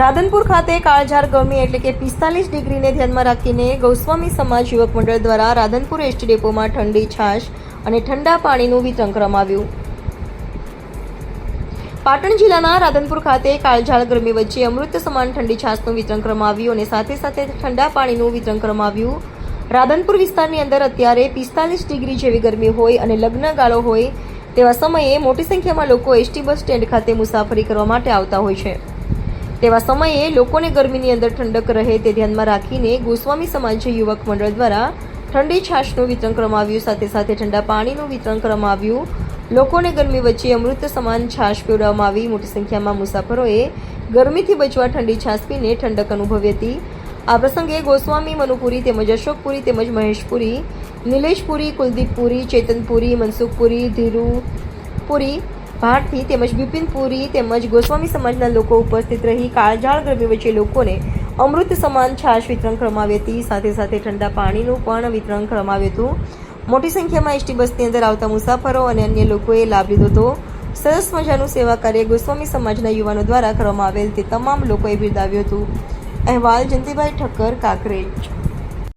રાધનપુર ખાતે કાળઝાર ગરમી એટલે કે પિસ્તાલીસ ડિગ્રીને ધ્યાનમાં રાખીને ગૌસ્વામી સમાજ યુવક મંડળ દ્વારા રાધનપુર એસટી ડેપોમાં ઠંડી છાશ અને ઠંડા પાણીનું વિતરણ કરવામાં આવ્યું પાટણ જિલ્લાના રાધનપુર ખાતે કાળઝાળ ગરમી વચ્ચે અમૃત સમાન ઠંડી છાશનું વિતરણ કરવામાં આવ્યું અને સાથે સાથે ઠંડા પાણીનું વિતરણ કરવામાં આવ્યું રાધનપુર વિસ્તારની અંદર અત્યારે પિસ્તાલીસ ડિગ્રી જેવી ગરમી હોય અને લગ્ન ગાળો હોય તેવા સમયે મોટી સંખ્યામાં લોકો એસટી બસ સ્ટેન્ડ ખાતે મુસાફરી કરવા માટે આવતા હોય છે. તેવા સમયે લોકોને ગરમીની અંદર ઠંડક રહે તે ધ્યાનમાં રાખીને ગોસ્વામી સમાજ યુવક મંડળ દ્વારા ઠંડી છાશનું વિતરણ કરવામાં આવ્યું સાથે સાથે ઠંડા પાણીનું વિતરણ કરવામાં આવ્યું લોકોને ગરમી વચ્ચે અમૃત સમાન છાશ પીવડાવવામાં આવી. મોટી સંખ્યામાં મુસાફરોએ ગરમીથી બચવા ઠંડી છાશ પીને ઠંડક અનુભવી હતી. આ પ્રસંગે ગોસ્વામી મનુપુરી તેમજ અશોકપુરી તેમજ મહેશપુરી, નિલેશપુરી, કુલદીપપુરી, ચેતનપુરી, મનસુખપુરી, ધીરુપુરી ભારતી તેમજ બિપિનપુરી તેમજ ગોસ્વામી સમાજના લોકો ઉપસ્થિત રહી કાળઝાળ ગરમી વચ્ચે લોકોને અમૃત સમાન છાશ વિતરણ કરવામાં હતી. સાથે સાથે ઠંડા પાણીનું પણ વિતરણ કરવામાં હતું. મોટી સંખ્યામાં એસટી બસની અંદર આવતા મુસાફરો અને અન્ય લોકોએ લાભ લીધો હતો. સરસ મજાનું સેવા કાર્ય ગોસ્વામી સમાજના યુવાનો દ્વારા કરવામાં આવેલ તે તમામ લોકોએ બિરદાવ્યું હતું. અહેવાલ જંતીભાઈ ઠક્કર, કાંકરેજ.